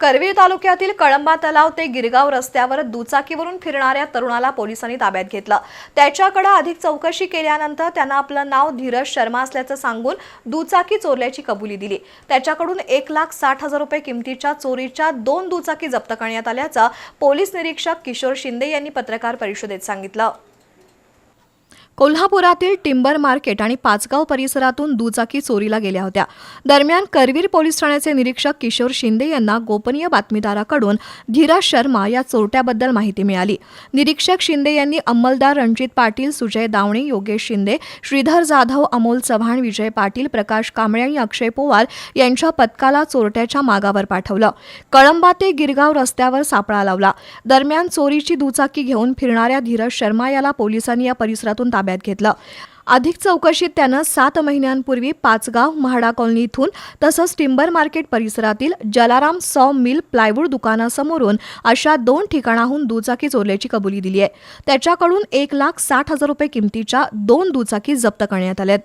करवीर तालुक्यातील कळंबा तलाव ते गिरगाव रस्त्यावर दुचाकीवरून फिरणाऱ्या तरुणाला पोलिसांनी ताब्यात घेतलं. त्याच्याकडे अधिक चौकशी केल्यानंतर त्यानं आपलं नाव धीरज शर्मा असल्याचं सांगून दुचाकी चोरल्याची कबुली दिली. त्याच्याकडून एक लाख साठ हजार रुपये किमतीच्या चोरीच्या दोन दुचाकी जप्त करण्यात आल्याचं पोलीस निरीक्षक किशोर शिंदे यांनी पत्रकार परिषदेत सांगितलं. कोल्हापुरातील टिंबर मार्केट आणि पाचगाव परिसरातून दुचाकी चोरीला गेल्या होत्या. दरम्यान करवीर पोलीस ठाण्याचे निरीक्षक किशोर शिंदे यांना गोपनीय बातमीदाराकडून धीरज शर्मा या चोरट्याबद्दल माहिती मिळाली. निरीक्षक शिंदे यांनी अंमलदार रणजित पाटील सुजय दावणे योगेश शिंदे श्रीधर जाधव अमोल चव्हाण विजय पाटील प्रकाश कांबळे आणि अक्षय पोवार यांच्या पथकाला चोरट्याच्या मागावर पाठवलं. कळंबा ते गिरगाव रस्त्यावर सापळा लावला. दरम्यान चोरीची दुचाकी घेऊन फिरणाऱ्या धीरज शर्मा याला पोलिसांनी या परिसरातून ताब्यात घेतलं. अधिक चौकशीत त्यानं सात महिन्यांपूर्वी पाचगाव म्हाडा कॉलनी इथून तसंच टिंबर मार्केट परिसरातील जलाराम सॉ मिल प्लायवूड दुकानासमोरून अशा दोन ठिकाणाहून दुचाकी चोरल्याची कबुली दिली आहे त्याच्याकडून एक लाख साठ हजार रुपये किमतीच्या दोन दुचाकी जप्त करण्यात आल्यात.